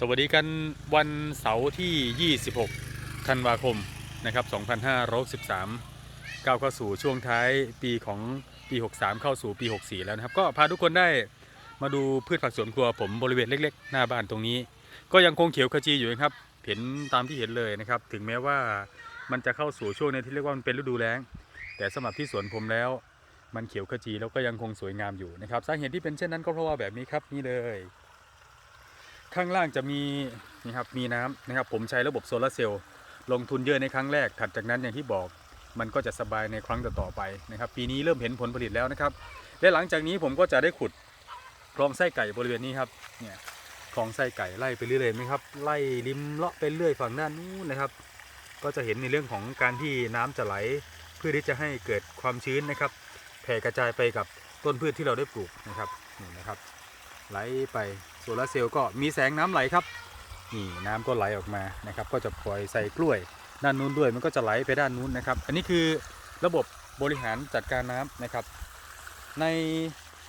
สวัสดีกันวันเสาร์ที่ 26 ธันวาคมนะครับ 2563 ก้าวเข้าสู่ช่วงท้ายปีของปี 63 เข้าสู่ปี 64 แล้วนะครับ ก็พาทุกคนได้มาดูพืชผักสวนครัวผมบริเวณเล็ก ๆ หน้าบ้านตรงนี้ ก็ยังคงเขียวขจีอยู่นะครับ เห็นตามที่เห็นเลยนะครับ ถึงแม้ว่ามันจะเข้าสู่ช่วงในที่เรียกว่ามันเป็นฤดูแล้ง แต่สำหรับที่สวนผมแล้ว มันเขียวขจีแล้วก็ยังคงสวยงามอยู่นะครับ สาเหตุที่เป็นเช่นนั้นก็เพราะว่าแบบนี้ครับนี่เลย ข้างล่างจะมีนี่ครับมีน้ำนะครับ ผมใช้ระบบโซลาร์เซลล์ลงทุนเยอะในครั้งแรก ถัดจากนั้นอย่างที่บอกมันก็จะสบายในครั้งต่อๆไปนะครับ ปีนี้เริ่มเห็นผลผลิตแล้วนะครับ และหลังจากนี้ผมก็จะได้ขุดคลองไส้ไก่บริเวณนี้ครับเนี่ยคลองไส้ไก่ไล่ไปเรื่อยๆไหมครับไล่ริมเลาะไปเรื่อยฝั่งด้านนู้นนะครับ ก็จะเห็นในเรื่องของการที่น้ำจะไหลเพื่อที่จะให้เกิดความชื้นนะครับแผ่กระจายไปกับต้นพืชที่เราได้ปลูกนะครับนี่นะครับ ไหลไป ซลาเซลล์ก็มีแสงน้ำไหลครับนี่น้ำก็ไหลออกมานะครับ ก็จะปล่อยใส่กล้วย ด้านนู้นด้วยมันก็จะไหลไปด้านนู้นนะครับ อันนี้คือระบบบริหารจัดการน้ำนะครับ ใน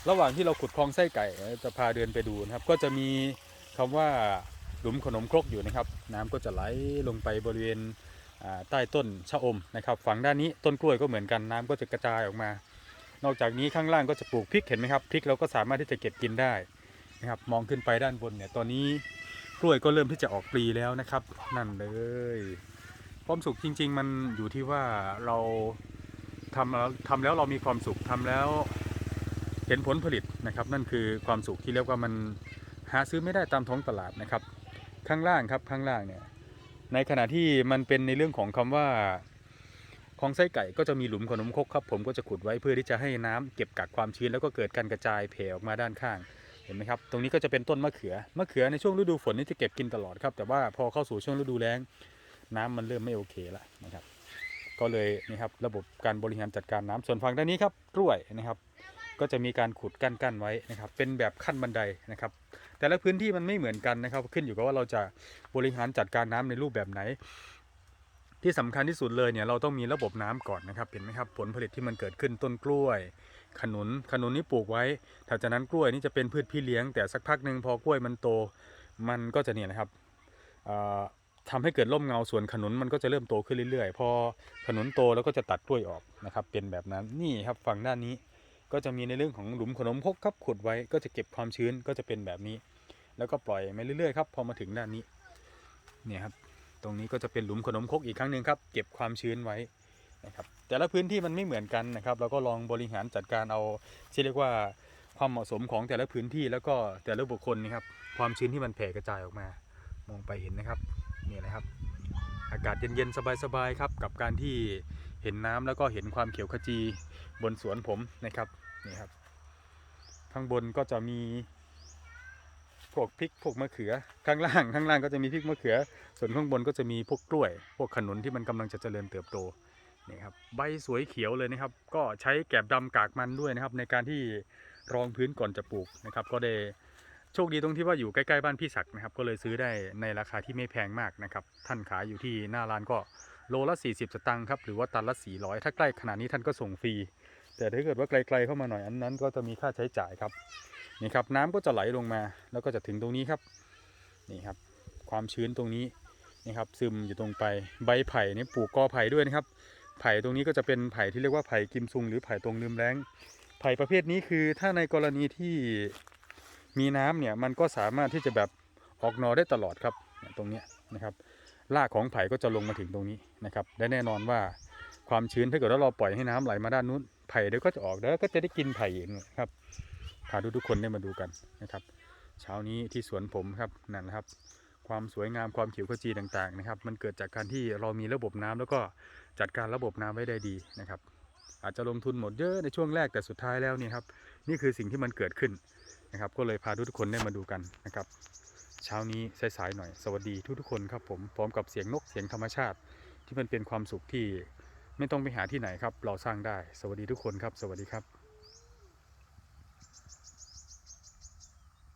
ระหว่างที่เราขุดคลองไส้ไก่จะพาเดินไปดูนะครับ ก็จะมีคำว่าหลุมขนมครกอยู่นะครับ น้ำก็จะไหลลงไปบริเวณใต้ต้นชะอมนะครับ ฝั่งด้านนี้ต้นกล้วยก็เหมือนกันน้ำก็จะกระจายออกมา นอกจากนี้ข้างล่างก็จะปลูกพริกเห็นไหมครับพริกเราก็สามารถที่จะเก็บกินได้ นะครับมองขึ้นไปด้านบนเนี่ยตอนนี้กล้วยก็เริ่มที่จะออกปลีแล้วนะครับ นั่นเลยความสุขจริง ๆ มันอยู่ที่ว่าเราทำแล้วทำแล้วเรามีความสุขทำแล้วเห็นผลผลิตนะครับ นั่นคือความสุขที่เรียกว่ามันหาซื้อไม่ได้ตามท้องตลาดนะครับ ข้างล่างครับข้างล่างเนี่ยในขณะที่มันเป็นในเรื่องของคำว่าของไส้ไก่ก็จะมีหลุมขนมคกครับ ผมก็จะขุดไว้เพื่อที่จะให้น้ำเก็บกักความชื้นแล้วก็เกิดการกระจายแผ่ออกมาด้านข้าง ห็นไหมครับตรงนี้ก็จะเป็นต้นมะเขือมะเขือในช่วงฤดูฝนนี่จะเก็บกินตลอดครับ แต่ว่าพอเข้าสู่ช่วงฤดูแล้ง น้ำมันเริ่มไม่โอเคแล้วนะครับ ก็เลยนี่ครับระบบการบริหารจัดการน้ำส่วนฝั่งด้านนี้ครับกล้วยนะครับ ก็จะมีการขุดกั้นกั้นไว้นะครับ เป็นแบบขั้นบันไดนะครับ แต่ละพื้นที่มันไม่เหมือนกันนะครับ ขึ้นอยู่กับว่าเราจะบริหารจัดการน้ำในรูปแบบไหน ที่สำคัญที่สุดเลยเนี่ยเราต้องมีระบบน้ำก่อนนะครับเห็นไหมครับผลผลิตที่มันเกิดขึ้นต้นกล้วย ขนุนขนุนนี่ปลูกไว้ถัดจากนั้นกล้วยนี่จะเป็นพืชพี่เลี้ยง แต่สักพักหนึ่งพอกล้วยมันโต มันก็จะเนี่ยนะครับเอ่อทำให้เกิดร่มเงาส่วนขนุนมันก็จะเริ่มโตขึ้นเรื่อยๆ พอขนุนโตแล้วก็จะตัดกล้วยออกนะครับ เป็นแบบนั้นนี่ครับฝั่งด้านนี้ก็จะมีในเรื่องของหลุมขนมคกครับขุดไว้ก็จะเก็บความชื้นก็จะเป็นแบบนี้ แล้วก็ปล่อยไปเรื่อยๆครับพอมาถึงด้านนี้เนี่ยครับตรงนี้ก็จะเป็นหลุมขนมคกอีกครั้งหนึ่งครับ เก็บความชื้นไว้ นะครับแต่ละพื้นที่มันไม่เหมือนกันนะครับเราก็ลองบริหารจัดการเอาที่เรียกว่าความเหมาะสมของแต่ละพื้นที่แล้วก็แต่ละบุคคลนะครับความชื้นที่มันแผ่กระจายออกมามองไปเห็นนะครับนี่นะครับ อากาศเย็นๆสบายๆครับกับการที่เห็นน้ำแล้วก็เห็นความเขียวขจีบนสวนผมนะครับนี่ครับข้างบนก็จะมีพวกพริกพวกมะเขือข้างล่างข้างล่างก็จะมีพริกมะเขือ ส่วนข้างบนก็จะมีพวกกล้วย พวกขนุนที่มันกำลังจะเจริญเติบโต นี่ครับใบสวยเขียวเลยนะครับ ก็ใช้แกบดำกากมันด้วยนะครับ ในการที่รองพื้นก่อนจะปลูกนะครับ ก็ได้โชคดีตรงที่ว่าอยู่ใกล้ๆบ้านพี่ศักดิ์นะครับ ก็เลยซื้อได้ในราคาที่ไม่แพงมากนะครับ ท่านขายอยู่ที่หน้าร้านก็โลละ 40 สตางค์ครับหรือว่าตันละ 400 ถ้าใกล้ขนาดนี้ท่านก็ส่งฟรี แต่ถ้าเกิดว่าไกลๆเข้ามาหน่อยอันนั้น ก็จะมีค่าใช้จ่ายครับนี่ครับน้ำก็จะไหลลงมา แล้วก็จะถึงตรงนี้ครับนี่ครับ ความชื้นตรงนี้นี่ครับซึมอยู่ตรงไปใบไผ่นี่ปลูกกอไผ่ด้วยนะครับ ไผ่ตรงนี้ก็จะเป็นไผ่ที่เรียกว่าไผ่กิมซุง หรือไผ่ตรงลืมแรงไผ่ประเภทนี้คือถ้าในกรณีที่มีน้ำเนี่ยมันก็สามารถที่จะแบบออกนอได้ตลอดครับตรงนี้นะครับรากของไผ่ก็จะลงมาถึงตรงนี้นะครับและแน่นอนว่าความชื้นถ้าเกิดว่าเราปล่อยให้น้ำไหลมาด้านนู้นไผ่เดี๋ยวก็จะออกแล้วก็จะได้กินไผ่เองครับพาทุกทุกคนได้มาดูกันนะครับ เช้านี้ที่สวนผมครับนั่นนะครับ ความสวยงามความเขียวขจีต่างๆนะครับ มันเกิดจากการที่เรามีระบบน้ำแล้วก็จัดการระบบน้ำไว้ได้ดีนะครับ อาจจะลงทุนหมดเยอะในช่วงแรกแต่สุดท้ายแล้วเนี่ยครับนี่คือสิ่งที่มันเกิดขึ้นนะครับ ก็เลยพาทุกทุกคนได้มาดูกันนะครับ เช้านี้สายๆหน่อยสวัสดีทุกทุกๆคนครับผมพร้อมกับเสียงนกเสียงธรรมชาติ ที่มันเป็นความสุขที่ไม่ต้องไปหาที่ไหนครับ เราสร้างได้ สวัสดีทุกคนครับ สวัสดีครับ